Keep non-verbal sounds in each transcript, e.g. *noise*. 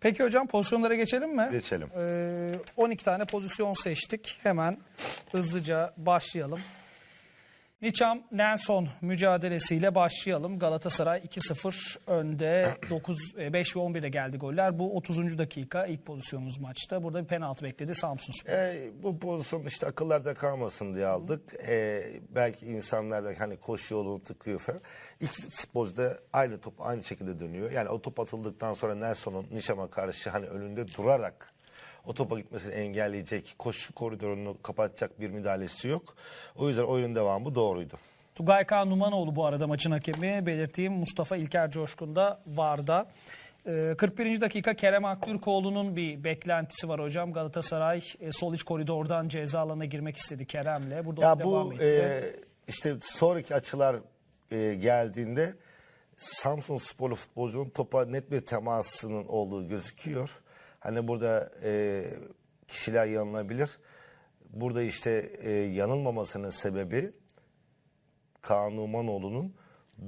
Peki hocam pozisyonlara geçelim mi? Geçelim. Ee, 12 tane pozisyon seçtik. Hemen hızlıca başlayalım. Niçam Nelson mücadelesiyle başlayalım. Galatasaray 2-0 önde 9 e, 5 ve 11'de geldi goller. Bu 30. dakika ilk pozisyonumuz maçta. Burada bir penaltı bekledi Samsun Spor. E, bu pozisyon işte akıllarda kalmasın diye aldık. E, belki insanlar da hani koşu yolunu tıkıyor falan. İki futbolcu da aynı top aynı şekilde dönüyor. Yani o top atıldıktan sonra Nelson'un Nişam'a karşı hani önünde durarak o topa gitmesini engelleyecek, koşu koridorunu kapatacak bir müdahalesi yok. O yüzden oyunun devamı doğruydu. Tugay Kaan Numanoğlu bu arada maçın hakemi. Belirttiğim Mustafa İlker Coşkun da VAR'da. Ee, 41. dakika Kerem Aktürkoğlu'nun bir beklentisi var hocam. Galatasaray e, sol iç koridordan ceza alanına girmek istedi Kerem'le. Burada Ya o devam bu etti. e, işte sonraki açılar e, geldiğinde Samsun sporlu futbolcunun topa net bir temasının olduğu gözüküyor. Hani burada e, kişiler yanılabilir. Burada işte e, yanılmamasının sebebi Kaan Numanoğlu'nun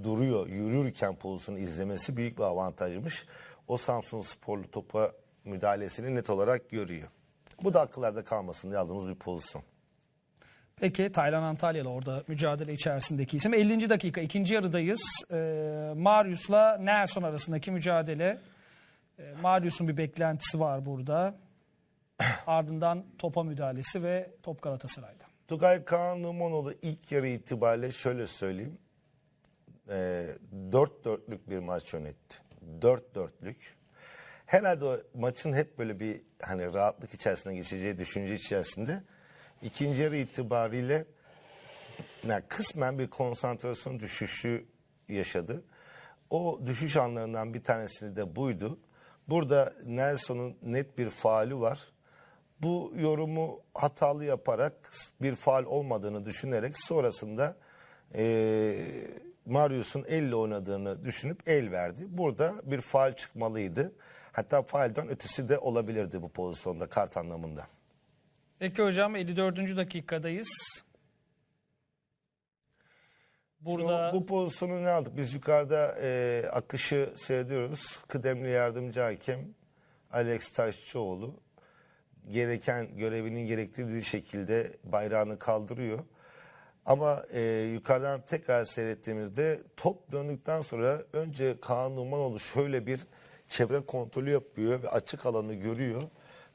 duruyor, yürürken pozisyonu izlemesi büyük bir avantajmış. O Samsun sporlu topa müdahalesini net olarak görüyor. Bu da akıllarda kalmasın diye aldığımız bir pozisyon. Peki Taylan Antalyalı orada mücadele içerisindeki isim. 50. dakika ikinci yarıdayız. Ee, Marius'la Nelson arasındaki mücadele. Ee, Marius'un bir beklentisi var burada. *coughs* Ardından topa müdahalesi ve top Galatasaray'da. Tugay Kaan Numanoğlu ilk yarı itibariyle şöyle söyleyeyim. Ee, dört dörtlük bir maç yönetti. Dört dörtlük. Herhalde o maçın hep böyle bir hani rahatlık içerisinde geçeceği düşünce içerisinde. ikinci yarı itibariyle yani kısmen bir konsantrasyon düşüşü yaşadı. O düşüş anlarından bir tanesi de buydu. Burada Nelson'un net bir faali var. Bu yorumu hatalı yaparak bir faal olmadığını düşünerek sonrasında eee Marius'un elle oynadığını düşünüp el verdi. Burada bir faal çıkmalıydı. Hatta faalden ötesi de olabilirdi bu pozisyonda kart anlamında. Peki hocam 54. dakikadayız. Burada Bu, bu pozisyonu ne aldık? Biz yukarıda e, akışı seyrediyoruz. Kıdemli yardımcı hakem Alex Taşçıoğlu gereken görevinin gerektirdiği şekilde bayrağını kaldırıyor. Ama e, yukarıdan tekrar seyrettiğimizde top döndükten sonra önce Kaan Numanoğlu şöyle bir çevre kontrolü yapıyor ve açık alanı görüyor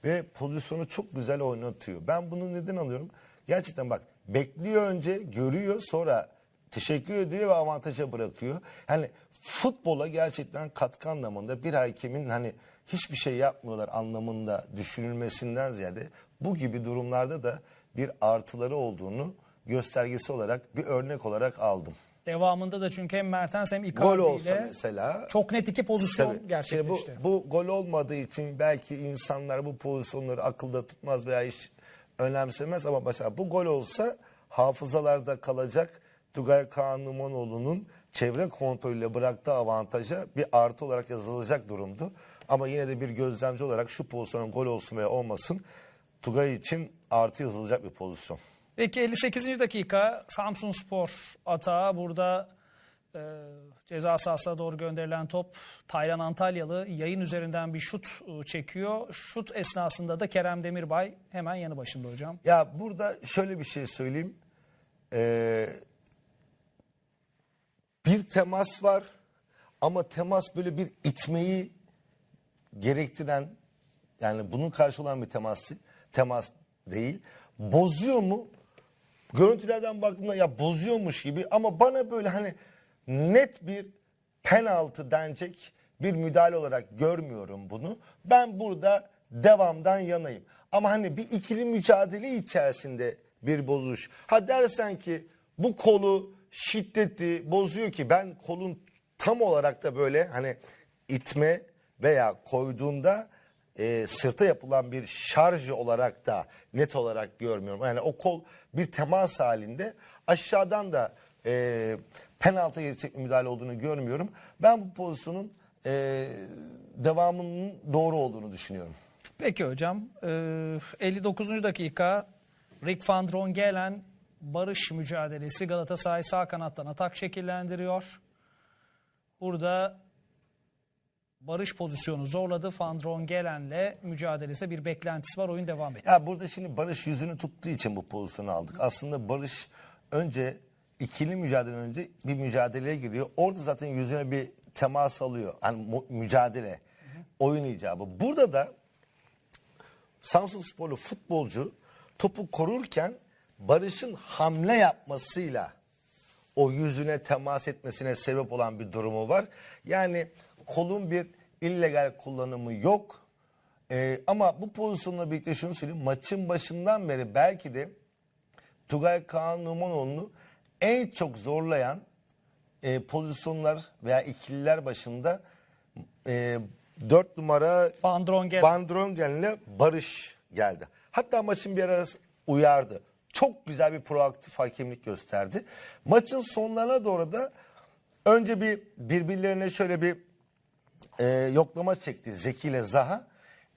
ve pozisyonu çok güzel oynatıyor. Ben bunu neden alıyorum? Gerçekten bak bekliyor önce, görüyor sonra teşekkür ediyor ve avantaja bırakıyor. Yani futbola gerçekten katkı anlamında bir hakemin hani hiçbir şey yapmıyorlar anlamında düşünülmesinden ziyade bu gibi durumlarda da bir artıları olduğunu göstergesi olarak bir örnek olarak aldım. devamında da çünkü hem Mertens hem Icardi Gol olsa ile mesela çok net iki pozisyon Tabii. Şimdi gerçekleşti. bu, bu gol olmadığı için belki insanlar bu pozisyonları akılda tutmaz veya hiç önemsemez ama mesela bu gol olsa hafızalarda kalacak Tugay Kaan Numanoğlu'nun çevre kontrolüyle bıraktığı avantaja bir artı olarak yazılacak durumdu. Ama yine de bir gözlemci olarak şu pozisyonun gol olsun veya olmasın Tugay için artı yazılacak bir pozisyon. Peki 58. dakika Samsun Spor atağı burada e, ceza sahasına doğru gönderilen top Taylan Antalyalı yayın üzerinden bir şut e, çekiyor. Şut esnasında da Kerem Demirbay hemen yanı başında hocam. Ya burada şöyle bir şey söyleyeyim. Ee, bir temas var ama temas böyle bir itmeyi gerektiren yani bunun karşı olan bir temas temas değil. Bozuyor mu? Görüntülerden baktığımda ya bozuyormuş gibi ama bana böyle hani net bir penaltı denecek bir müdahale olarak görmüyorum bunu. Ben burada devamdan yanayım. Ama hani bir ikili mücadele içerisinde bir bozuş. Ha dersen ki bu kolu şiddeti bozuyor ki ben kolun tam olarak da böyle hani itme veya koyduğunda e, sırta yapılan bir şarj olarak da net olarak görmüyorum. Yani o kol bir temas halinde aşağıdan da e, penaltı bir müdahale olduğunu görmüyorum. Ben bu pozisyonun e, devamının doğru olduğunu düşünüyorum. Peki hocam e, 59. dakika Rick van Drongelen barış mücadelesi Galatasaray sağ kanattan atak şekillendiriyor. Burada Barış pozisyonu zorladı. Van Drongelen'le mücadelesinde bir beklentisi var. Oyun devam etti. Ya burada şimdi Barış yüzünü tuttuğu için bu pozisyonu aldık. Aslında Barış önce ikili mücadele önce bir mücadeleye giriyor. Orada zaten yüzüne bir temas alıyor. Hani mücadele, oyun icabı. Burada da Samsun Sporlu futbolcu topu korurken Barış'ın hamle yapmasıyla o yüzüne temas etmesine sebep olan bir durumu var. Yani kolun bir illegal kullanımı yok. Ee, ama bu pozisyonla birlikte şunu söyleyeyim. Maçın başından beri belki de Tugay Kaan Numanoğlu'nu en çok zorlayan e, pozisyonlar veya ikililer başında e, 4 numara Van Drongelen. Van Drongen'le Barış geldi. Hatta maçın bir arası uyardı. Çok güzel bir proaktif hakemlik gösterdi. Maçın sonlarına doğru da önce bir birbirlerine şöyle bir e, yoklama çekti Zeki ile Zaha.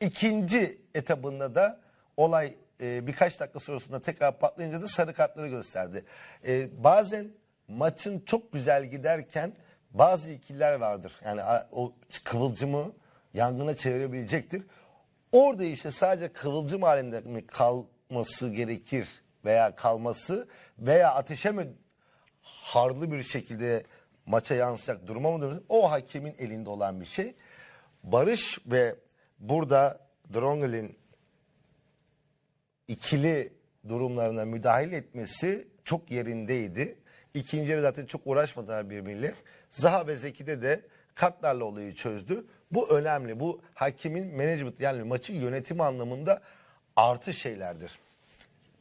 İkinci etabında da olay e, birkaç dakika sonrasında tekrar patlayınca da sarı kartları gösterdi. E, bazen maçın çok güzel giderken bazı ikililer vardır. Yani o kıvılcımı yangına çevirebilecektir. Orada işte sadece kıvılcım halinde mi kalması gerekir veya kalması veya ateşe mi harlı bir şekilde maça yansıyacak duruma mı dönüyor? O hakemin elinde olan bir şey. Barış ve burada Drongel'in ikili durumlarına müdahale etmesi çok yerindeydi. İkinci yarı zaten çok uğraşmadılar birbiriyle. Zaha ve Zeki'de de kartlarla olayı çözdü. Bu önemli. Bu hakimin management yani maçı yönetimi anlamında artı şeylerdir.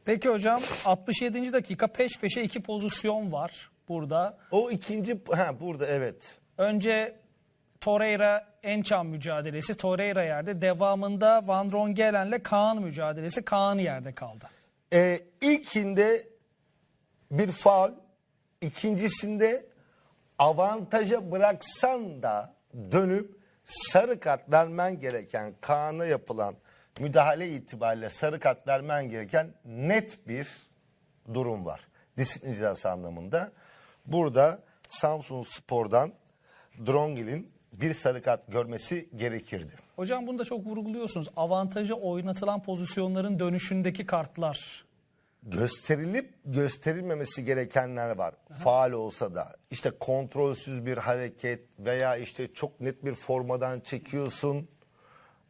Peki hocam 67. dakika peş peşe iki pozisyon var burada. O ikinci ha burada evet. Önce Torreira Ençam mücadelesi. Torreira yerde. Devamında Van Drongelen'le Kaan mücadelesi. Kaan yerde kaldı. Ee, ilkinde bir faul, ikincisinde avantaja bıraksan da dönüp sarı kart vermen gereken Kaan'a yapılan müdahale itibariyle sarı kart vermen gereken net bir durum var. Disiplin cezası anlamında. Burada Samsun Spor'dan Drongil'in bir sarı kart görmesi gerekirdi. Hocam bunu da çok vurguluyorsunuz. Avantajı oynatılan pozisyonların dönüşündeki kartlar. gösterilip gösterilmemesi gerekenler var. Faal olsa da işte kontrolsüz bir hareket veya işte çok net bir formadan çekiyorsun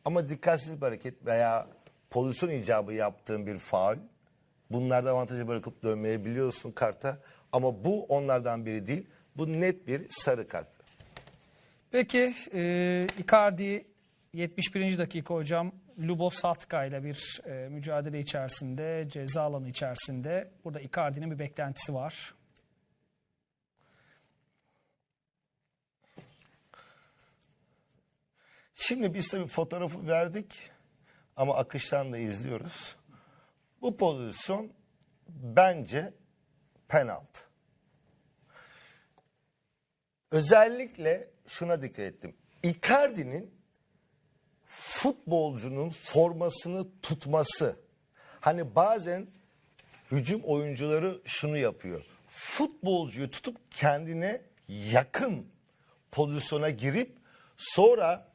ama dikkatsiz bir hareket veya pozisyon icabı yaptığın bir faal bunlarda avantajı bırakıp dönmeyebiliyorsun karta ama bu onlardan biri değil. Bu net bir sarı kart. Peki e, Icardi 71. dakika hocam Lubov Satka ile bir e, mücadele içerisinde ceza alanı içerisinde burada Icardi'nin bir beklentisi var. Şimdi biz tabii fotoğrafı verdik ama akıştan da izliyoruz. Bu pozisyon bence penaltı. Özellikle şuna dikkat ettim. Icardi'nin futbolcunun formasını tutması. Hani bazen hücum oyuncuları şunu yapıyor. Futbolcuyu tutup kendine yakın pozisyona girip sonra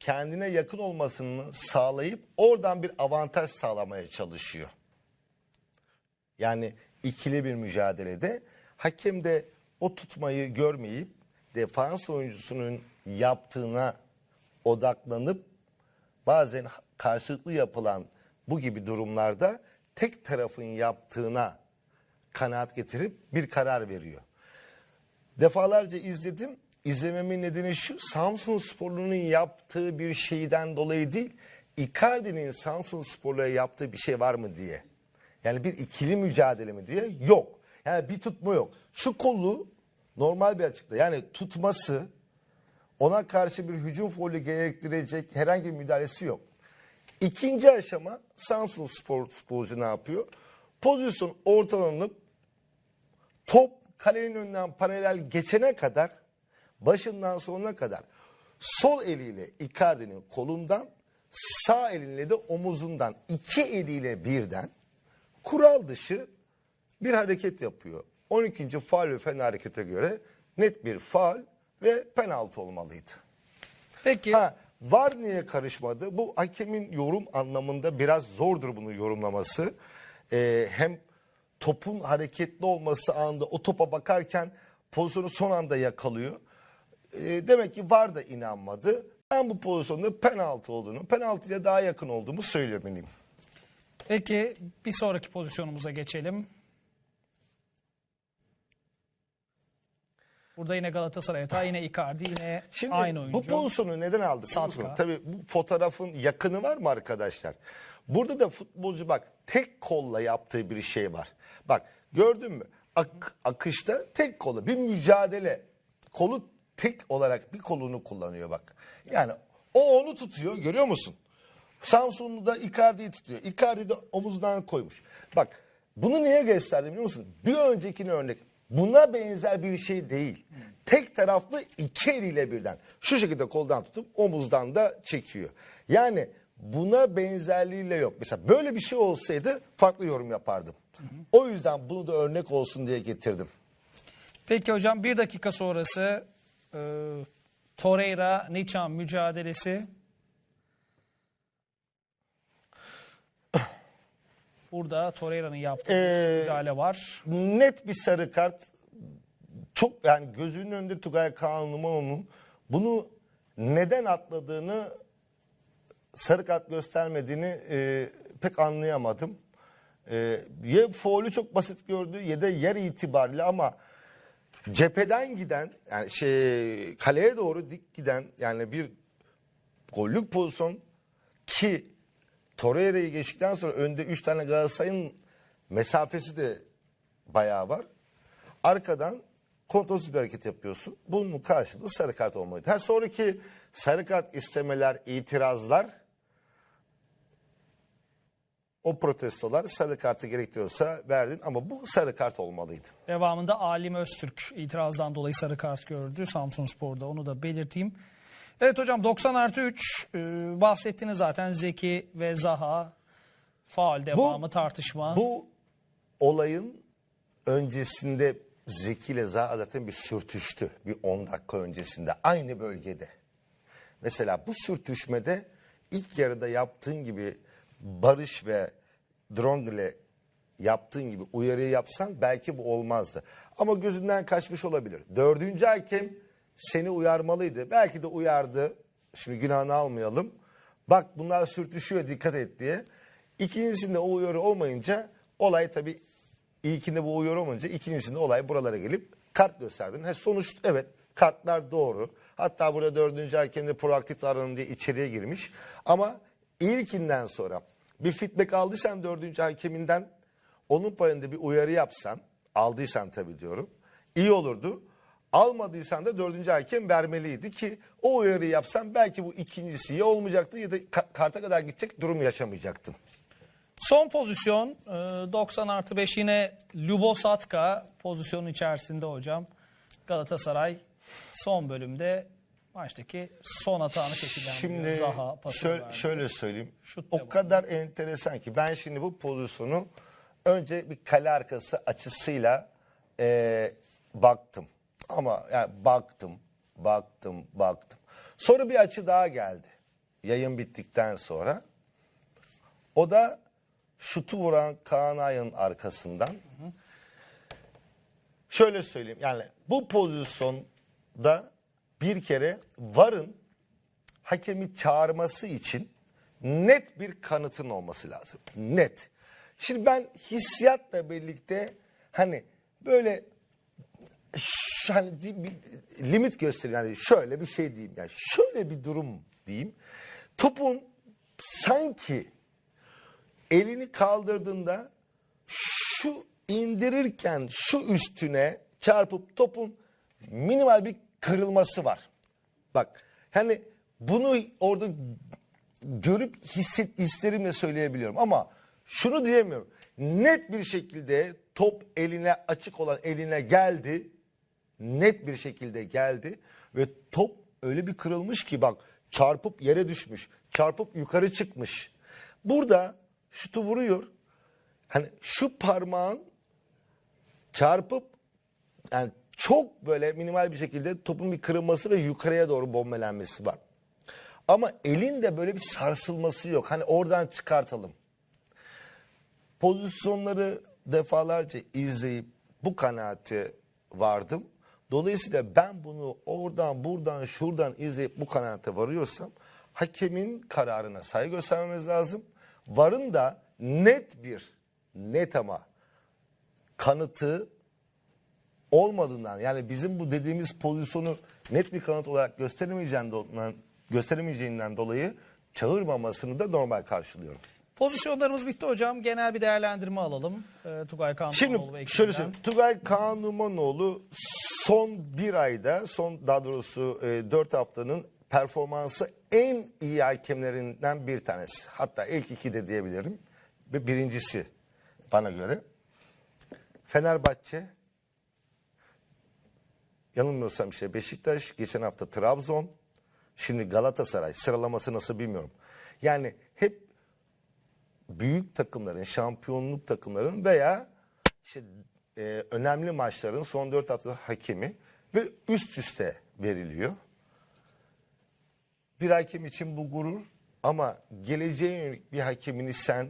kendine yakın olmasını sağlayıp oradan bir avantaj sağlamaya çalışıyor. Yani ikili bir mücadelede hakem de o tutmayı görmeyip defans oyuncusunun yaptığına odaklanıp bazen karşılıklı yapılan bu gibi durumlarda tek tarafın yaptığına kanaat getirip bir karar veriyor. Defalarca izledim. İzlememin nedeni şu Samsun Sporlu'nun yaptığı bir şeyden dolayı değil. Icardi'nin Samsun Sporlu'ya yaptığı bir şey var mı diye. Yani bir ikili mücadele mi diye yok. Yani bir tutma yok. Şu kolu normal bir açıkta yani tutması ona karşı bir hücum faulü gerektirecek herhangi bir müdahalesi yok. İkinci aşama Samsun Spor futbolcu ne yapıyor? Pozisyon ortalanıp top kalenin önünden paralel geçene kadar başından sonuna kadar sol eliyle Icardi'nin kolundan sağ eliyle de omuzundan iki eliyle birden kural dışı bir hareket yapıyor. 12. faul ve fen harekete göre net bir faul ve penaltı olmalıydı. Peki. Ha, var niye karışmadı? Bu hakemin yorum anlamında biraz zordur bunu yorumlaması. Ee, hem topun hareketli olması anında o topa bakarken pozisyonu son anda yakalıyor. Ee, demek ki var da inanmadı. Ben bu pozisyonda penaltı olduğunu, penaltıya daha yakın olduğumu söylemeliyim. Peki bir sonraki pozisyonumuza geçelim. Burada yine Galatasaray hata, yine Icardi, yine Şimdi aynı oyuncu. bu pozisyonu neden aldık? Tabii bu fotoğrafın yakını var mı arkadaşlar? Burada da futbolcu bak tek kolla yaptığı bir şey var. Bak gördün mü? Ak- akışta tek kolla bir mücadele. Kolu tek olarak bir kolunu kullanıyor bak. Yani o onu tutuyor görüyor musun? Samsunlu da Icardi'yi tutuyor. Icardi de omuzdan koymuş. Bak bunu niye gösterdim biliyor musun? Bir öncekini örnek. Buna benzer bir şey değil. Tek taraflı iki eliyle birden. Şu şekilde koldan tutup omuzdan da çekiyor. Yani buna benzerliğiyle yok. Mesela böyle bir şey olsaydı farklı yorum yapardım. O yüzden bunu da örnek olsun diye getirdim. Peki hocam bir dakika sonrası e, Torreira Niçan mücadelesi. Burada Torreira'nın yaptığı Ee, müdahale var. net bir sarı kart çok yani gözünün önünde Tugay Kaan bunu neden atladığını sarı kart göstermediğini e, pek anlayamadım. E, ya faulü çok basit gördü ya da yer itibariyle ama cepheden giden yani şey kaleye doğru dik giden yani bir gollük pozisyon ki Torreira'yı geçtikten sonra önde 3 tane Galatasaray'ın mesafesi de bayağı var. Arkadan kontrolsüz bir hareket yapıyorsun. Bunun karşılığı sarı kart olmalıydı. Ha sonraki sarı kart istemeler, itirazlar o protestolar sarı kartı gerekiyorsa verdin ama bu sarı kart olmalıydı. Devamında Alim Öztürk itirazdan dolayı sarı kart gördü Samsun Spor'da onu da belirteyim. Evet hocam 90 artı 3 e, bahsettiniz zaten Zeki ve Zaha faal devamı tartışma. Bu olayın öncesinde Zeki ile Zaha zaten bir sürtüştü. Bir 10 dakika öncesinde aynı bölgede. Mesela bu sürtüşmede ilk yarıda yaptığın gibi Barış ve Drongle yaptığın gibi uyarıyı yapsan belki bu olmazdı. Ama gözünden kaçmış olabilir. Dördüncü hakem seni uyarmalıydı. Belki de uyardı. Şimdi günahını almayalım. Bak bunlar sürtüşüyor dikkat et diye. İkincisinde o uyarı olmayınca olay tabii ilkinde bu uyarı olmayınca ikincisinde olay buralara gelip kart gösterdin. Ha, sonuç evet kartlar doğru. Hatta burada dördüncü hakem de proaktif davranın diye içeriye girmiş. Ama ilkinden sonra bir feedback aldıysan dördüncü hakeminden onun payında bir uyarı yapsan aldıysan tabii diyorum iyi olurdu. Almadıysan da dördüncü hakem vermeliydi ki o uyarıyı yapsan belki bu ikincisi ya olmayacaktı ya da ka- karta kadar gidecek durum yaşamayacaktın. Son pozisyon e, 90 artı 5 yine Lubosatka pozisyonun içerisinde hocam. Galatasaray son bölümde maçtaki son hatanı şekillendiriyor. Şimdi Zaha pası şöyle, verdi. şöyle söyleyeyim. Şut o kadar enteresan ki ben şimdi bu pozisyonu önce bir kale arkası açısıyla eee, baktım. Ama yani baktım, baktım, baktım. Sonra bir açı daha geldi. Yayın bittikten sonra. O da şutu vuran Kaan Ay'ın arkasından. Şöyle söyleyeyim yani bu pozisyonda bir kere varın hakemi çağırması için net bir kanıtın olması lazım. Net. Şimdi ben hissiyatla birlikte hani böyle hani bir limit göstereyim yani şöyle bir şey diyeyim yani şöyle bir durum diyeyim. Topun sanki elini kaldırdığında şu indirirken şu üstüne çarpıp topun minimal bir kırılması var. Bak hani bunu orada görüp hisset hislerimle söyleyebiliyorum ama şunu diyemiyorum. Net bir şekilde top eline açık olan eline geldi. Net bir şekilde geldi ve top öyle bir kırılmış ki bak çarpıp yere düşmüş. Çarpıp yukarı çıkmış. Burada şutu vuruyor. Hani şu parmağın çarpıp yani çok böyle minimal bir şekilde topun bir kırılması ve yukarıya doğru bombelenmesi var. Ama elinde böyle bir sarsılması yok. Hani oradan çıkartalım. Pozisyonları defalarca izleyip bu kanaate vardım. Dolayısıyla ben bunu oradan buradan şuradan izleyip bu kanaate varıyorsam hakemin kararına saygı göstermemiz lazım. Varın da net bir net ama kanıtı olmadığından yani bizim bu dediğimiz pozisyonu net bir kanıt olarak gösteremeyeceğinden, gösteremeyeceğinden dolayı çağırmamasını da normal karşılıyorum. Pozisyonlarımız bitti hocam. Genel bir değerlendirme alalım. Ee, Tugay Kanlıoğlu Şimdi ve şöyle söyleyeyim. Tugay Kaan Numanoğlu son bir ayda, son daha doğrusu e, dört haftanın performansı en iyi hakemlerinden bir tanesi. Hatta ilk iki de diyebilirim. Birincisi bana göre. Fenerbahçe, yanılmıyorsam işte Beşiktaş, geçen hafta Trabzon, şimdi Galatasaray sıralaması nasıl bilmiyorum. Yani hep büyük takımların, şampiyonluk takımların veya işte e, önemli maçların son dört hafta hakemi ve üst üste veriliyor. Bir hakem için bu gurur ama geleceğe yönelik bir hakemini sen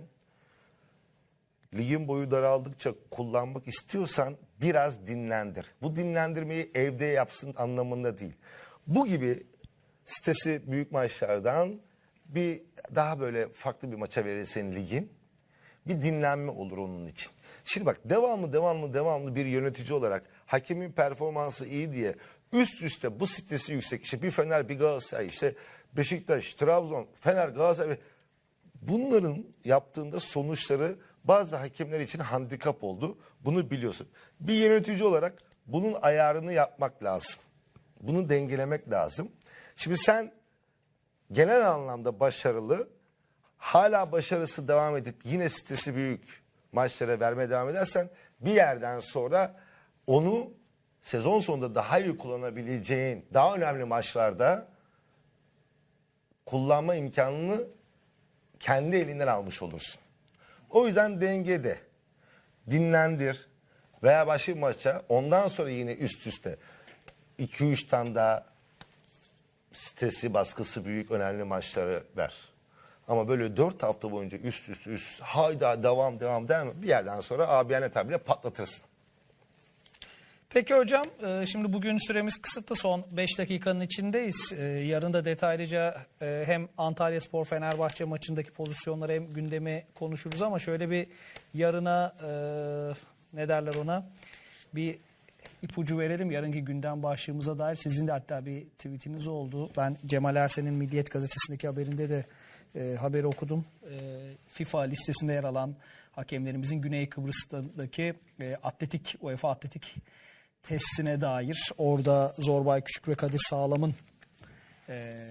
ligin boyu daraldıkça kullanmak istiyorsan biraz dinlendir. Bu dinlendirmeyi evde yapsın anlamında değil. Bu gibi sitesi büyük maçlardan bir daha böyle farklı bir maça verirsen ligin bir dinlenme olur onun için. Şimdi bak devamlı devamlı devamlı bir yönetici olarak hakemin performansı iyi diye üst üste bu sitesi yüksek işte bir Fener bir Galatasaray işte Beşiktaş, Trabzon, Fener, Galatasaray bunların yaptığında sonuçları bazı hakemler için handikap oldu. Bunu biliyorsun. Bir yönetici olarak bunun ayarını yapmak lazım. Bunu dengelemek lazım. Şimdi sen genel anlamda başarılı, hala başarısı devam edip yine sitesi büyük maçlara vermeye devam edersen bir yerden sonra onu sezon sonunda daha iyi kullanabileceğin daha önemli maçlarda kullanma imkanını kendi elinden almış olursun. O yüzden dengede dinlendir veya başka maça ondan sonra yine üst üste 2-3 tane daha sitesi baskısı büyük önemli maçları ver. Ama böyle 4 hafta boyunca üst üste üst hayda devam devam devam bir yerden sonra abiyane tabirle patlatırsın. Peki hocam e, şimdi bugün süremiz kısıtlı son 5 dakikanın içindeyiz. E, Yarın da detaylıca e, hem Antalya Spor Fenerbahçe maçındaki pozisyonları hem gündemi konuşuruz ama şöyle bir yarına ne derler ona bir ipucu verelim. Yarınki gündem başlığımıza dair sizin de hatta bir tweetiniz oldu. Ben Cemal Ersen'in Milliyet Gazetesi'ndeki haberinde de e, haberi okudum. FIFA listesinde yer alan hakemlerimizin Güney Kıbrıs'taki atletik UEFA atletik testine dair orada Zorbay Küçük ve Kadir Sağlam'ın e,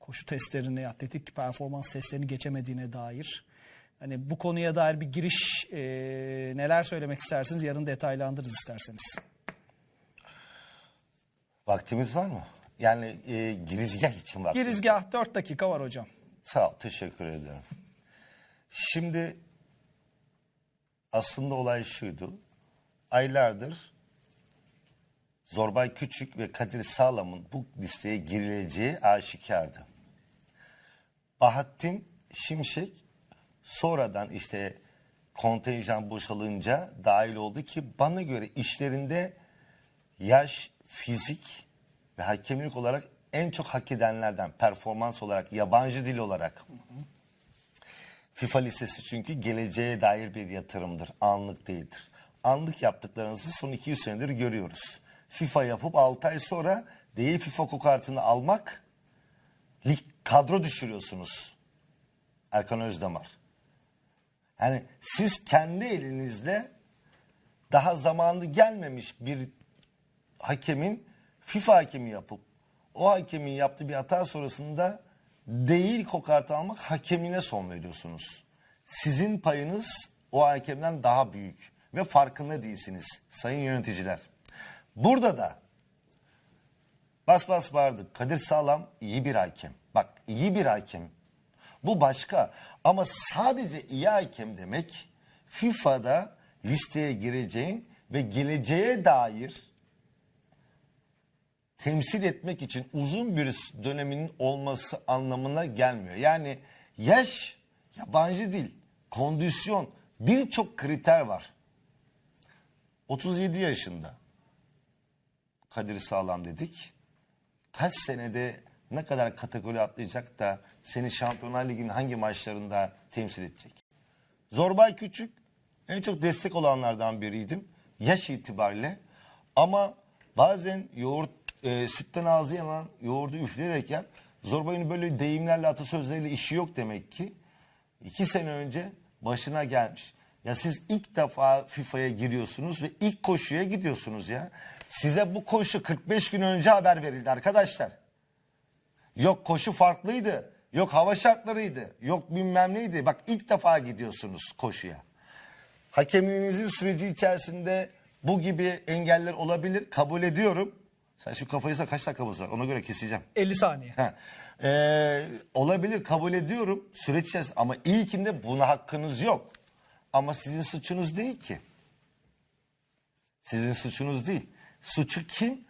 koşu testlerini, atletik performans testlerini geçemediğine dair. Hani bu konuya dair bir giriş e, neler söylemek istersiniz? Yarın detaylandırırız isterseniz. Vaktimiz var mı? Yani e, girizgah için vaktimiz Girizgah 4 dakika var hocam. Sağ ol, teşekkür ederim. Şimdi aslında olay şuydu. Aylardır Zorbay Küçük ve Kadir Sağlam'ın bu listeye girileceği aşikardı. Bahattin Şimşek sonradan işte kontenjan boşalınca dahil oldu ki bana göre işlerinde yaş, fizik ve hakemlik olarak en çok hak edenlerden performans olarak, yabancı dil olarak. FIFA listesi çünkü geleceğe dair bir yatırımdır, anlık değildir. Anlık yaptıklarınızı son 200 senedir görüyoruz. FIFA yapıp 6 ay sonra değil FIFA kokartını almak, lig kadro düşürüyorsunuz. Erkan Özdemir. Yani siz kendi elinizle daha zamanı gelmemiş bir hakemin FIFA hakemi yapıp o hakemin yaptığı bir hata sonrasında değil kokartı almak hakemine son veriyorsunuz. Sizin payınız o hakemden daha büyük ve farkında değilsiniz sayın yöneticiler. Burada da bas bas bağırdık. Kadir Sağlam iyi bir hakem. Bak iyi bir hakem. Bu başka ama sadece iyi hakem demek FIFA'da listeye gireceğin ve geleceğe dair temsil etmek için uzun bir döneminin olması anlamına gelmiyor. Yani yaş yabancı dil, kondisyon birçok kriter var. 37 yaşında Kadir Sağlam dedik. Kaç senede ne kadar kategori atlayacak da seni Şampiyonlar Ligi'nin hangi maçlarında temsil edecek? Zorbay Küçük en çok destek olanlardan biriydim yaş itibariyle ama bazen yoğurt e, sütten ağzı yanan yoğurdu üfleyerek Zorbay'ın böyle deyimlerle atasözleriyle işi yok demek ki. İki sene önce başına gelmiş. Ya siz ilk defa FIFA'ya giriyorsunuz ve ilk koşuya gidiyorsunuz ya. Size bu koşu 45 gün önce haber verildi arkadaşlar. Yok koşu farklıydı. Yok hava şartlarıydı. Yok bilmem neydi. Bak ilk defa gidiyorsunuz koşuya. Hakemliğinizin süreci içerisinde bu gibi engeller olabilir. Kabul ediyorum. Sen şu kafayı kaç dakikamız var? Ona göre keseceğim. 50 saniye. Ha. Ee, olabilir kabul ediyorum süreç içerisinde ama ilkinde buna hakkınız yok. Ama sizin suçunuz değil ki. Sizin suçunuz değil. Suçu kim?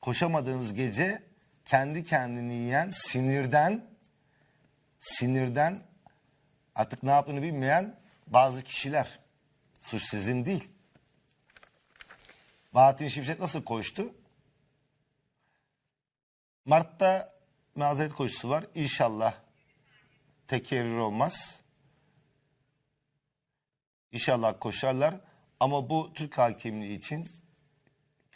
Koşamadığınız gece kendi kendini yiyen sinirden sinirden artık ne yaptığını bilmeyen bazı kişiler. Suç sizin değil. Bahattin Şimşek nasıl koştu? Mart'ta mazeret koşusu var. İnşallah tekerrür olmaz. İnşallah koşarlar. Ama bu Türk hakemliği için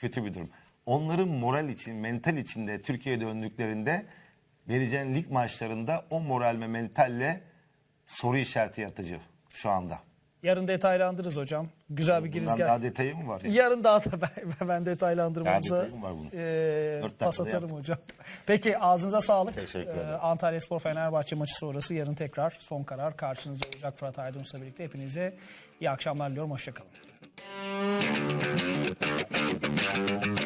kötü bir durum. Onların moral için, mental için de Türkiye'ye döndüklerinde vereceğin lig maçlarında o moral ve mentalle soru işareti yaratıcı şu anda. Yarın detaylandırırız hocam. Güzel bir Bundan girizgah. daha detayı mı var? ya? Yarın daha da ben, *laughs* ben detaylandırmanıza Daha detayı mı var bunun? eee, Dört pas atarım hocam. *laughs* Peki ağzınıza sağlık. Teşekkür ederim. Antalya Spor Fenerbahçe maçı sonrası yarın tekrar son karar karşınızda olacak Fırat Aydınus'la birlikte. Hepinize iyi akşamlar diliyorum. Hoşçakalın. Thank you.